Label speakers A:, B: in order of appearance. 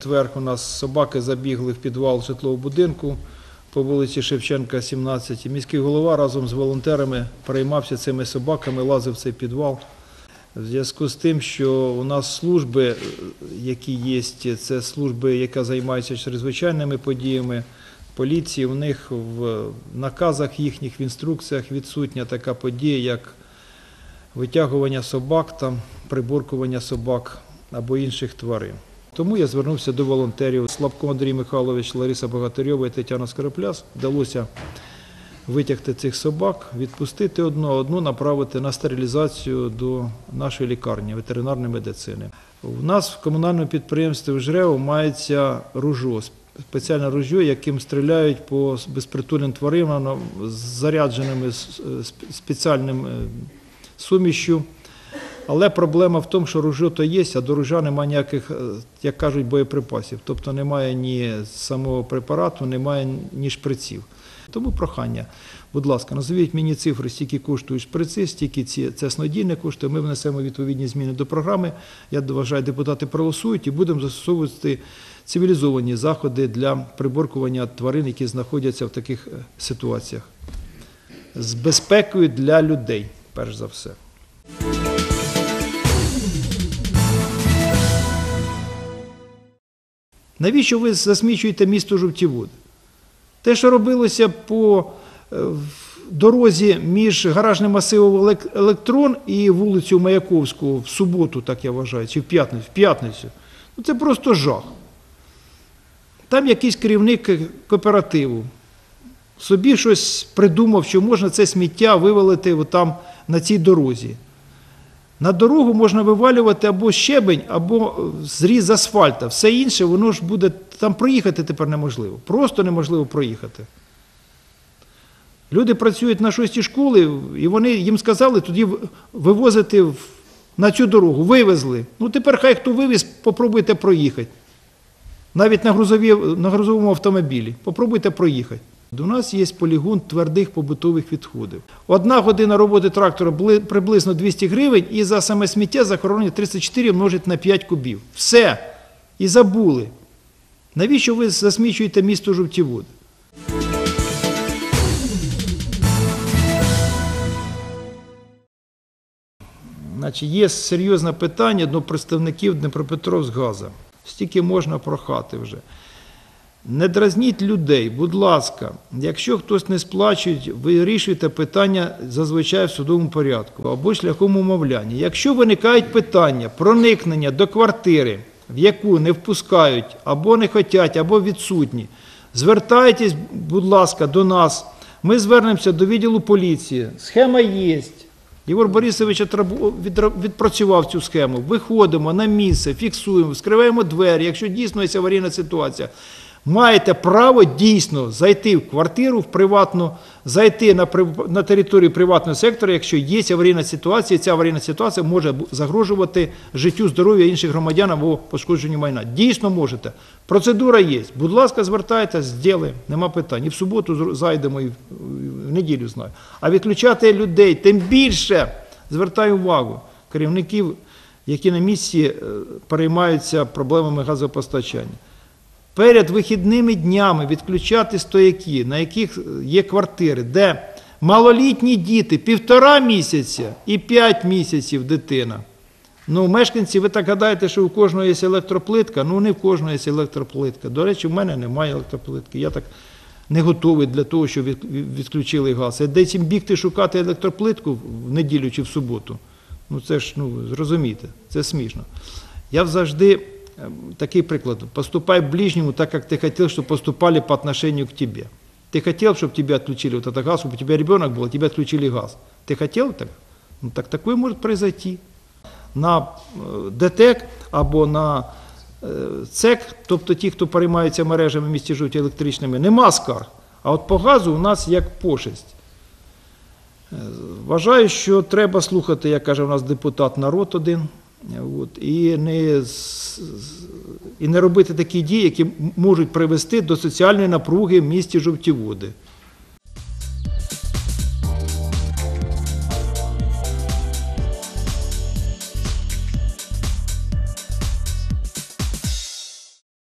A: Тверх у нас собаки забігли в підвал житлового будинку по вулиці Шевченка, 17. І міський голова разом з волонтерами переймався цими собаками, лазив в цей підвал. В зв'язку з тим, що у нас служби, е, які є, це служби, яка займається чрезвичайними подіями поліції, у них в наказах їхніх, в інструкціях відсутня така подія, як витягування собак, там, приборкування собак або інших тварин. Тому я звернувся до волонтерів. Слабко Андрій Михайлович, Лариса Богатирьова і Тетяна Скоропляс. Вдалося витягти цих собак, відпустити одну, одну направити на стерилізацію до нашої лікарні ветеринарної медицини. У нас в комунальному підприємстві в Жрево мається ружо, спеціальне ружьо, яким стріляють по безпритульним тваринам зарядженими з- спеціальним е, сумішю. Але проблема в тому, що ружьо то є, а до ружа немає ніяких, е, як кажуть, боєприпасів. Тобто немає ні самого препарату, немає ні шприців. Тому прохання, будь ласка, назовіть мені цифри, стільки коштують шприци, стільки ці, це снодійне коштує. Ми внесемо відповідні зміни до програми. Я вважаю, депутати проголосують і будемо застосовувати цивілізовані заходи для приборкування тварин, які знаходяться в таких е, ситуаціях. З безпекою для людей, перш за все. Навіщо ви засмічуєте місто Жовтівуд? Те, що робилося по е, дорозі між гаражним масивом Електрон і вулицею Маяковського в суботу, так я вважаю, чи в п'ятницю, в п'ятницю, ну це просто жах. Там якийсь керівник кооперативу собі щось придумав, що можна це сміття вивалити там на цій дорозі. На дорогу можна вивалювати або щебень, або е, зріз асфальта. Все інше, воно ж буде. Там проїхати тепер неможливо. Просто неможливо проїхати. Люди працюють на шостій школи, і вони їм сказали тоді вивозити на цю дорогу. Вивезли. Ну тепер хай хто вивіз, попробуйте проїхати. Навіть на, грузові, на грузовому автомобілі. Попробуйте проїхати. У нас є полігон твердих побутових відходів. Одна година роботи трактора приблизно 200 гривень, і за саме сміття захоронення 34 множить на 5 кубів. Все. І забули. Навіщо ви засмічуєте місто Жовтівуд? Значить, є серйозне питання до представників Дніпропетровськгаза. Стільки можна прохати вже. Не дразніть людей, будь ласка, якщо хтось не сплачує, вирішуйте питання зазвичай в судовому порядку або шляхом умовляння. Якщо виникають питання проникнення до квартири, в яку не впускають, або не хочуть, або відсутні, звертайтесь, будь ласка, до нас. Ми звернемося до відділу поліції. Схема є. Єгор Борисович відпрацював цю схему. Виходимо на місце, фіксуємо, скриваємо двері. Якщо дійсно є аварійна ситуація, маєте право дійсно зайти в квартиру в приватну, зайти на, на територію приватного сектора, якщо є аварійна ситуація, і ця аварійна ситуація може загрожувати життю, здоров'ю інших громадян або пошкодженню майна. Дійсно можете. Процедура є. Будь ласка, звертайтеся, зробимо, нема питань. І в суботу зайдемо, і в, в неділю знаю. А відключати людей, тим більше, звертаю увагу, керівників, які на місці е, переймаються проблемами газопостачання. Перед вихідними днями відключати стояки, на яких є квартири, де малолітні діти півтора місяця і п'ять місяців дитина. Ну, мешканці, ви так гадаєте, що у кожного є електроплитка? Ну, не в кожного є електроплитка. До речі, в мене немає електроплитки. Я так не готовий для того, щоб відключили газ. А де цим бігти шукати електроплитку в неділю чи в суботу? Ну це ж ну зрозумійте, це смішно. Я завжди е, такий приклад. Поступай ближнему так, как ты хотел, чтобы поступали по отношению к тебе. Ты хотел, чтобы тебя отключили вот это газ, чтобы у тебя ребенок был, а тебя отключили газ. Ты хотел так? Ну так такое может произойти. На е, ДТЕК або на е, ЦЕК, тобто ті, хто переймаються мережами в місті жовті електричними, нема скарг. А от по газу у нас як пошесть. Е, Вважаю, що треба слухати, як каже у нас депутат народ один, е, от, і, не, і не робити такі дії, які можуть привести до соціальної напруги в місті Жовтіводи.